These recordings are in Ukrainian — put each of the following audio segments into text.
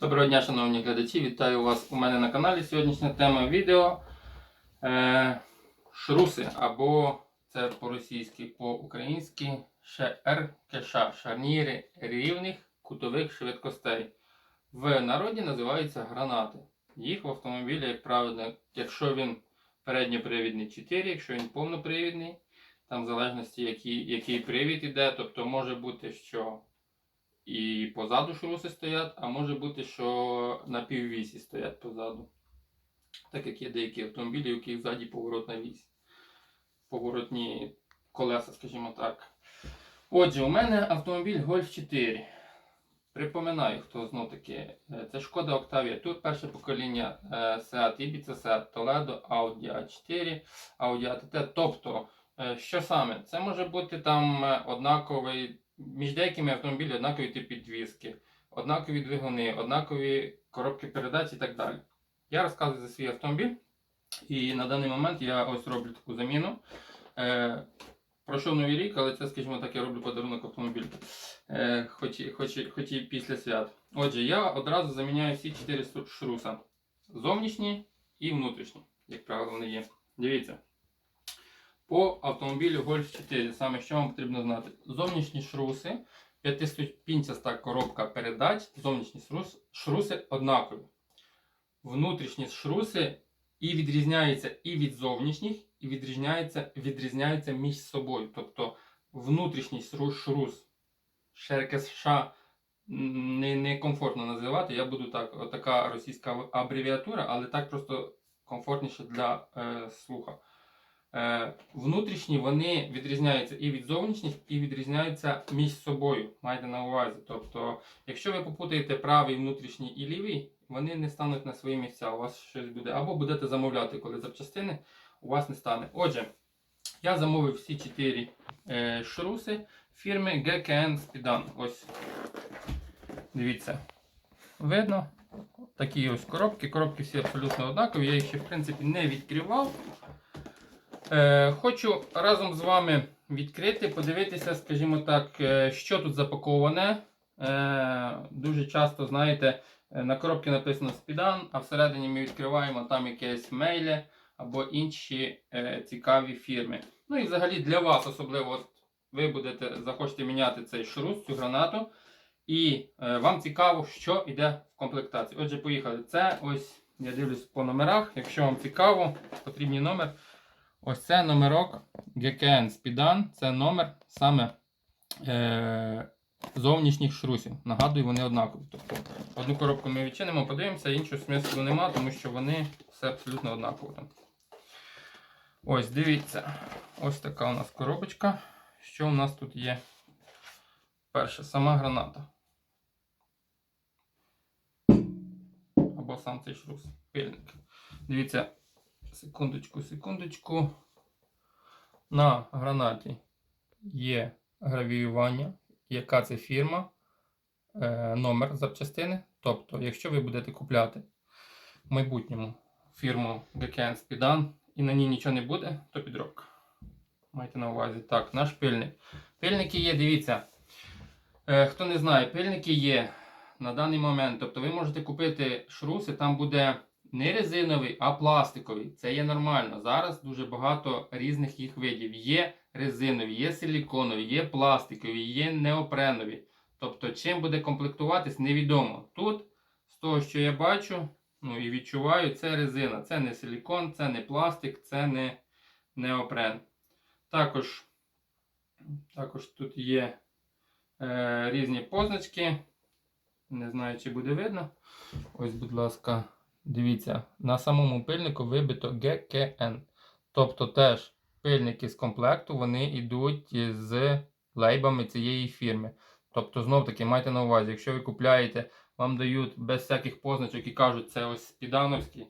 Доброго дня, шановні глядачі! Вітаю вас у мене на каналі. Сьогоднішня тема відео е, шруси або це по-російськи, по-українськи ШР кеша, шарніри рівних кутових швидкостей. В народі називаються гранати. Їх в автомобілі, як правило, якщо він передньопривідний 4, якщо він повнопривідний, там в залежності який, який привід іде, тобто може бути, що і позаду шруси стоять, а може бути, що на піввісі стоять позаду. Так як є деякі автомобілі, у яких ззаді поворотна вісь. Поворотні колеса, скажімо так. Отже, у мене автомобіль Golf 4. Припоминаю, хто знов таки. е, Це Шкода Octavia Tour, перше покоління е, Seat Ibiza, Seat Toledo, Audi A4, Audi ATT. Тобто, е, що саме? Це може бути там однаковий між деякими автомобілями однакові типи підвіски, однакові двигуни, однакові коробки передач і так далі. Я розказую за свій автомобіль, і на даний момент я ось роблю таку заміну. Е, пройшов новий рік, але це, скажімо так, я роблю подарунок автомобілю, е, хоч, хоч, хоч і після свят. Отже, я одразу заміняю всі 4 шруса: зовнішні і внутрішні, як правило, вони є. Дивіться. По автомобілю Golf 4, саме що вам потрібно знати. Зовнішні шруси, п'ятиступінчаста коробка передач, зовнішні шрус, шруси однакові. Внутрішні шруси і відрізняються і від зовнішніх, і відрізняються, відрізняються між собою. Тобто внутрішній шрус, шрус ШРКС не, не називати. Я буду так, така російська абревіатура, але так просто комфортніше для е, слуха. Е, внутрішні вони відрізняються і від зовнішніх, і відрізняються між собою. Майте на увазі. Тобто, якщо ви попутаєте правий, внутрішній і лівий, вони не стануть на свої місця. У вас щось буде. Або будете замовляти, коли запчастини у вас не стане. Отже, я замовив всі чотири е, шруси фірми GKN Spidan. Ось. Дивіться. Видно? Такі ось коробки. Коробки всі абсолютно однакові. Я їх ще в принципі не відкривав. Е, хочу разом з вами відкрити, подивитися, скажімо так, е, що тут запаковане. Е, дуже часто, знаєте, на коробці написано спідан, а всередині ми відкриваємо там якесь мейлі або інші цікаві фірми. Ну і взагалі для вас, особливо, от ви будете захочете міняти цей шрус, цю гранату. І вам цікаво, що йде в комплектації. Отже, поїхали. Це ось, я дивлюсь по номерах. Якщо вам цікаво, потрібний номер. Ось це номерок GKN Spidan. Це номер саме е, зовнішніх шрусів. Нагадую, вони однакові. Тобто одну коробку ми відчинимо, подивимося, іншого смислу нема, тому що вони все абсолютно однаково. Ось, дивіться. Ось така у нас коробочка. Що у нас тут є? Перше, сама граната. Або сам цей шрус. Пильник. Дивіться, секундочку, секундочку. На гранаті є гравіювання, яка це фірма, е, номер запчастини. Тобто, якщо ви будете купляти в майбутньому фірму GKN Spidan і на ній нічого не буде, то підробка. Майте на увазі. Так, наш пильник. Пильники є, дивіться. Е, хто не знає, пильники є на даний момент. Тобто ви можете купити шруси, там буде не резиновий, а пластиковий. Це є нормально. Зараз дуже багато різних їх видів. Є резинові, є силіконові, є пластикові, є неопренові. Тобто, чим буде комплектуватись, невідомо. Тут, з того, що я бачу, ну і відчуваю, це резина. Це не силікон, це не пластик, це не неопрен. Також, також тут є е, різні позначки. Не знаю, чи буде видно. Ось, будь ласка, дивіться, на самому пильнику вибито GKN. Тобто теж пильники з комплекту вони йдуть з лейбами цієї фірми. Тобто, знов таки, майте на увазі, якщо ви купляєте, вам дають без всяких позначок і кажуть, це ось спідановський,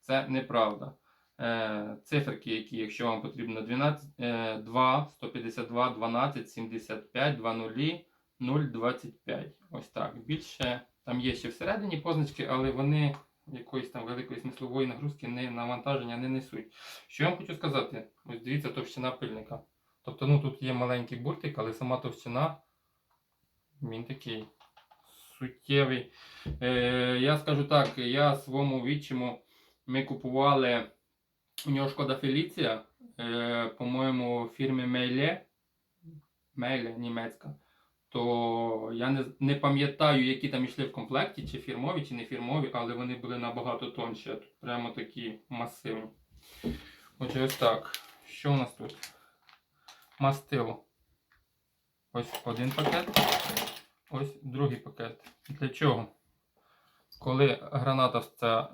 це неправда. Е, циферки, які, якщо вам потрібно 12, е, 2, 152, 12, 75, 20, 0,25. Ось так. Більше там є ще всередині позначки, але вони якоїсь там великої смислової нагрузки не навантаження не несуть. Що я вам хочу сказати? Ось дивіться товщина пильника. Тобто, ну тут є маленький буртик, але сама товщина він такий суттєвий. Е, я скажу так, я своєму відчиму ми купували у нього шкода Феліція, е, по-моєму, в фірмі Мейле. Мейле німецька. То я не, не пам'ятаю, які там йшли в комплекті, чи фірмові, чи не фірмові, але вони були набагато тонші. Тут прямо такі масивні. Отже, ось так. Що у нас тут? Мастило. Ось один пакет. Ось другий пакет. Для чого? Коли граната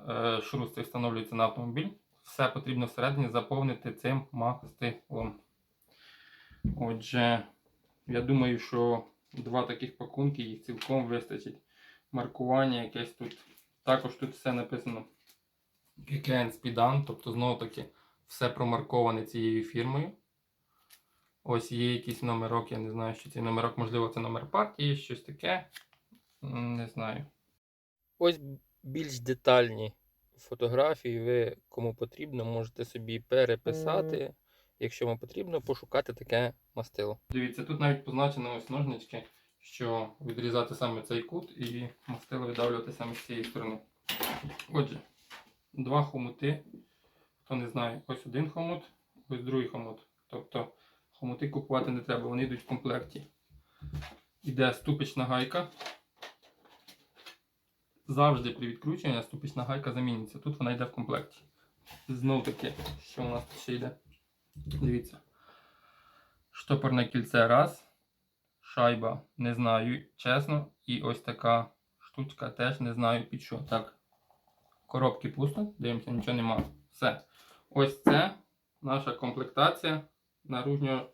е, шрус цей встановлюється на автомобіль, все потрібно всередині заповнити цим мастилом. Отже, я думаю, що два таких пакунки їх цілком вистачить. Маркування якесь тут. Також тут все написано GKN Speedan, тобто знову таки все промарковане цією фірмою. Ось є якийсь номерок, я не знаю, що цей номерок, можливо, це номер партії, щось таке. Не знаю. Ось більш детальні фотографії ви кому потрібно, можете собі переписати. Якщо вам потрібно, пошукати таке мастило. Дивіться, тут навіть позначено ось ножнички, що відрізати саме цей кут і мастило видавлювати саме з цієї сторони. Отже, два хомути. Хто не знає, ось один хомут, ось другий хомут. Тобто хомути купувати не треба, вони йдуть в комплекті. Іде ступична гайка. Завжди при відкручуванні ступична гайка заміниться. Тут вона йде в комплекті. Знов таки, що у нас тут ще йде? Дивіться. Штопорне кільце раз. Шайба не знаю, чесно. І ось така штучка теж не знаю під що. Так. Коробки пусто, дивимося, нічого немає. Все. Ось це наша комплектація наружнього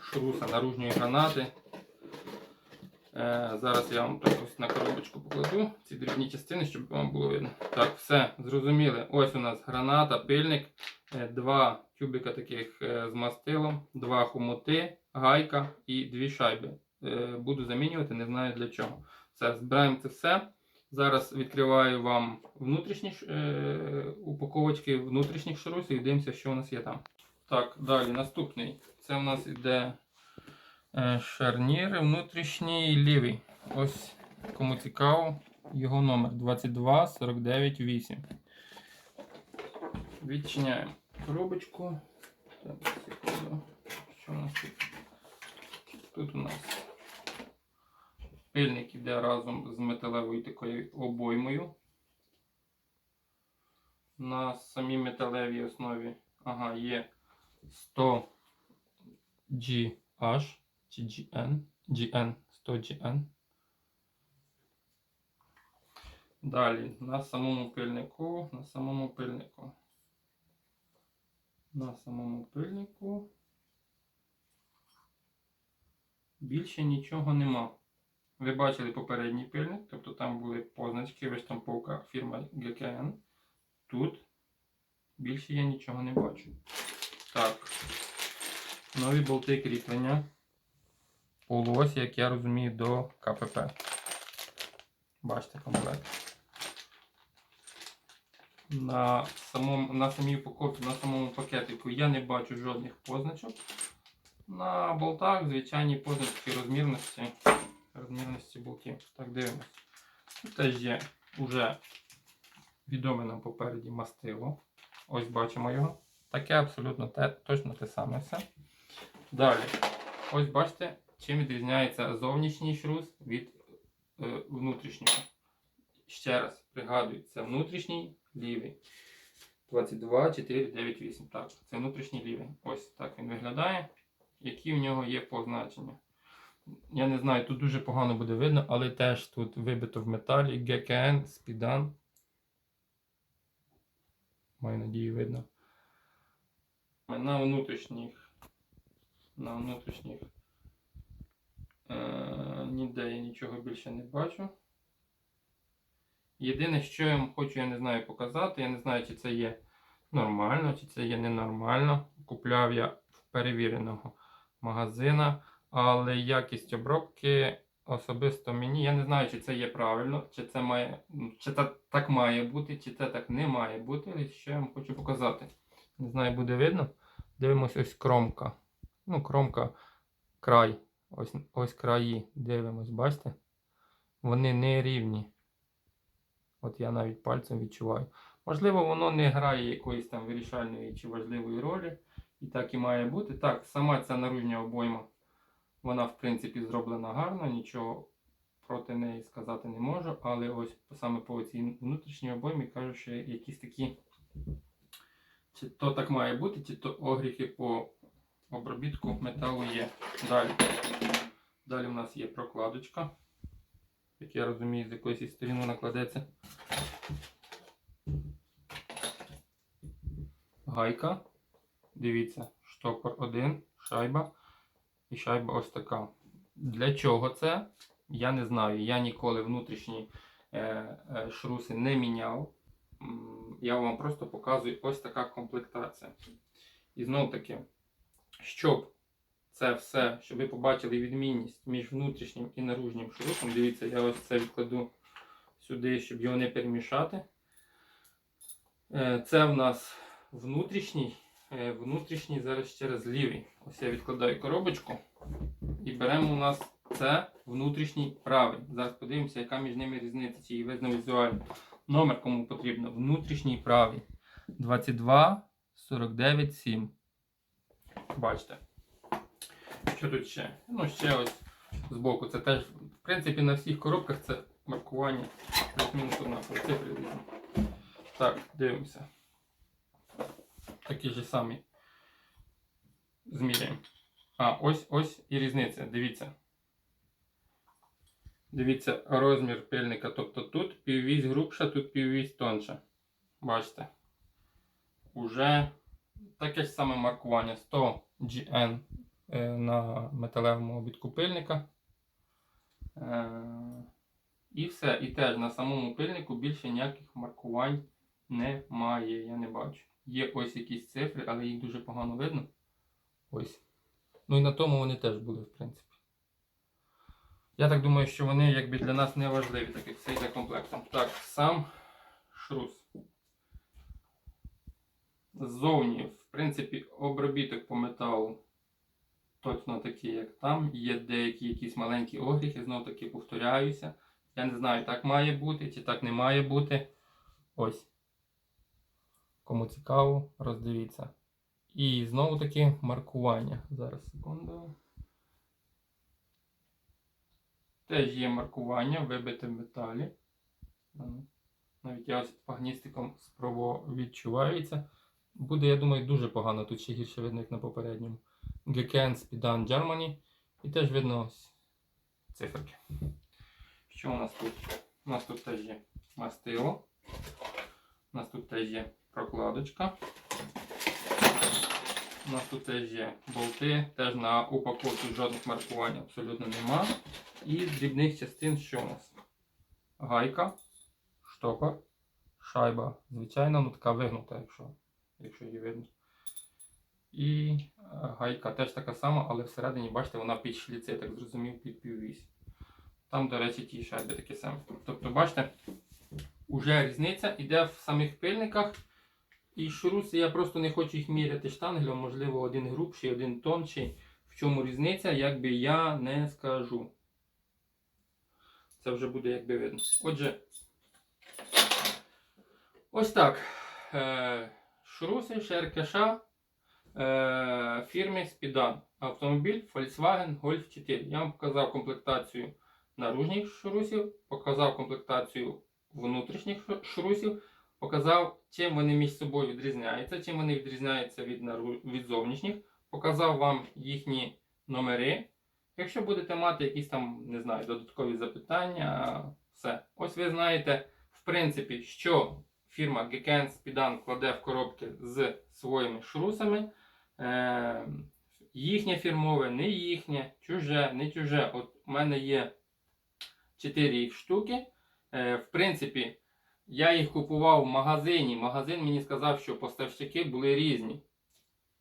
шруса, наружньої гранати. Е, зараз я вам так ось на коробочку покладу ці дрібні частини, щоб вам було видно. Так, все, зрозуміли. Ось у нас граната, пильник, два тюбика таких е, з мастилом, два хомути, гайка і дві шайби. Е, буду замінювати, не знаю для чого. Все, збираємо це все. Зараз відкриваю вам внутрішні е, упаковочки внутрішніх шрусів і дивимося, що у нас є там. Так, далі наступний. Це у нас іде е, шарнір внутрішній лівий. Ось кому цікаво, його номер 22498. Відчиняємо коробочку. Так, секунду. Що у нас тут? Тут у нас пильник іде разом з металевою такою обоймою. На самій металевій основі ага, є 100 GH чи GN, GN, 100 GN. Далі на самому пильнику, на самому пильнику. На самому пильнику більше нічого нема. Ви бачили попередній пильник, тобто там були позначки, виштамповка фірма GKN. Тут більше я нічого не бачу. Так. Нові болти кріплення. Полуось, як я розумію, до КПП. Бачите комплект. На, самому, на самій упаковці, на самому пакетику я не бачу жодних позначок. На болтах звичайні позначки розмірності, розмірності болтів. Так, дивимось. Тут теж є вже відоме нам попереді мастило. Ось бачимо його. Таке абсолютно те, точно те саме все. Далі. Ось бачите, чим відрізняється зовнішній шрус від е, внутрішнього. Ще раз пригадую, це внутрішній лівий. 22, 4, 9, 8. Так, це внутрішній лівий. Ось так він виглядає. Які в нього є позначення. Я не знаю, тут дуже погано буде видно, але теж тут вибито в металі GKN, Speedan. Маю надію, видно. На внутрішніх. На внутрішніх. Е, ніде я нічого більше не бачу. Єдине, що я вам хочу, я не знаю, показати. Я не знаю, чи це є нормально, чи це є ненормально. Купляв я в перевіреного магазина, але якість обробки особисто мені. Я не знаю, чи це є правильно, чи це має, чи це так має бути, чи це так не має бути. Але що я вам хочу показати. Не знаю, буде видно. Дивимось ось кромка. Ну, кромка, край. Ось, ось краї. Дивимось, бачите? вони не рівні. От я навіть пальцем відчуваю. Можливо, воно не грає якоїсь там вирішальної чи важливої ролі. І так і має бути. Так, сама ця наружня обойма, вона в принципі зроблена гарно, нічого проти неї сказати не можу. Але ось саме по цій внутрішній обоймі кажу, що якісь такі, чи то так має бути, чи то огріхи по обробітку металу є. Далі. Далі в нас є прокладочка. Як я розумію, з якоїсь із сторін вона кладеться. Гайка. Дивіться, штопор один, шайба. І шайба ось така. Для чого це? Я не знаю. Я ніколи внутрішні е, е, шруси не міняв. Я вам просто показую ось така комплектація. І знов таки, щоб це все, щоб ви побачили відмінність між внутрішнім і наружнім шрусом. Дивіться, я ось це відкладу сюди, щоб його не перемішати. Е, Це в нас внутрішній, е, внутрішній зараз через лівий. Ось я відкладаю коробочку і беремо у нас це внутрішній правий. Зараз подивимося, яка між ними різниця, чи її видно візуально. Номер кому потрібно. Внутрішній правий. 22 49 7. Бачите. Що тут ще? Ну, ще ось збоку. Це теж, в принципі, на всіх коробках це маркування плюс-мінус однакові цифри різні. Так, дивимося. Такі ж самі зміряємо. А, ось ось і різниця. Дивіться. Дивіться розмір пильника. Тобто тут піввісь грубша, тут піввісь тонша. Бачите? Уже таке ж саме маркування 100 GN на металевому обідку пильника. Е, і все. І теж на самому пильнику більше ніяких маркувань немає. Я не бачу. Є ось якісь цифри, але їх дуже погано видно. Ось. Ну і на тому вони теж були, в принципі. Я так думаю, що вони якби для нас не важливі, так як все йде комплектом. Так, сам шрус. Ззовні, в принципі, обробіток по металу точно такий, як там. Є деякі якісь маленькі огріхи, знов таки повторяюся. Я не знаю, так має бути чи так не має бути. Ось. Кому цікаво, роздивіться. І знову таки маркування. Зараз секунду. Теж є маркування, вибите металі. Навіть я ось пагністиком спробував відчувається. Буде, я думаю, дуже погано. Тут ще гірше видно, як на попередньому. GKN Spidan Germany. І теж видно ось циферки. Що у нас тут? У нас тут теж є мастило. У нас тут теж є прокладочка. У нас тут теж є болти, теж на упаковці жодних маркувань абсолютно нема. І з дрібних частин що у нас? Гайка, штопор, шайба. Звичайно, ну така вигнута, якщо, якщо її видно. І е, гайка теж така сама, але всередині, бачите, вона під шліци, я так зрозумів, під піввісь. Там, до речі, ті шайби такі самі. Тобто, бачите, уже різниця йде в самих пильниках. І шуруси я просто не хочу їх міряти штангелем, можливо, один грубший, один тонший. В чому різниця, якби я не скажу. Це вже буде якби видно. Отже, ось так. Е, Шуруси Шеркеша фірми Spidan. Автомобіль Volkswagen Golf 4. Я вам показав комплектацію наружніх шурусів, показав комплектацію внутрішніх шурусів, показав, чим вони між собою відрізняються, чим вони відрізняються від, від зовнішніх, показав вам їхні номери. Якщо будете мати якісь там, не знаю, додаткові запитання, все. Ось ви знаєте, в принципі, що фірма Geken Spidan кладе в коробки з своїми шрусами. Е, їхнє фірмове, не їхнє, чуже, не чуже. От у мене є 4 їх штуки. Е, в принципі, я їх купував в магазині. Магазин мені сказав, що поставщики були різні.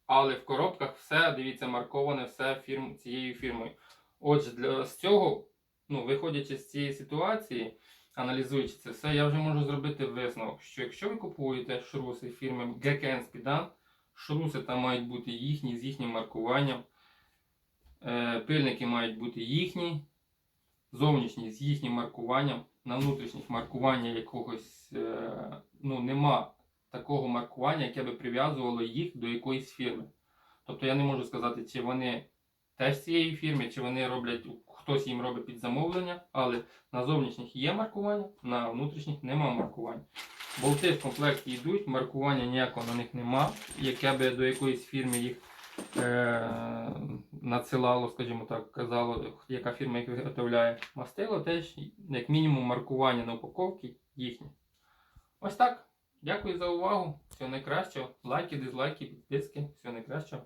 Але в коробках все, дивіться, марковане все фірм, цією фірмою. Отже, для, з цього, ну, виходячи з цієї ситуації, аналізуючи це все, я вже можу зробити висновок, що якщо ви купуєте шруси фірми GKN Spidan, шруси там мають бути їхні з їхнім маркуванням, е, пильники мають бути їхні, зовнішні з їхнім маркуванням, на внутрішніх маркування якогось е, ну, нема такого маркування, яке би прив'язувало їх до якоїсь фірми. Тобто я не можу сказати, чи вони теж цієї фірми, чи вони роблять, хтось їм робить під замовлення, але на зовнішніх є маркування, на внутрішніх нема маркування. Болти в комплекті йдуть, маркування ніякого на них нема, яке би до якоїсь фірми їх е, надсилало, скажімо так, казало, яка фірма їх виготовляє. Мастило теж, як мінімум, маркування на упаковці їхнє. Ось так. Дякую за увагу. Всього найкращого. Лайки, дизлайки, підписки. Всього найкращого.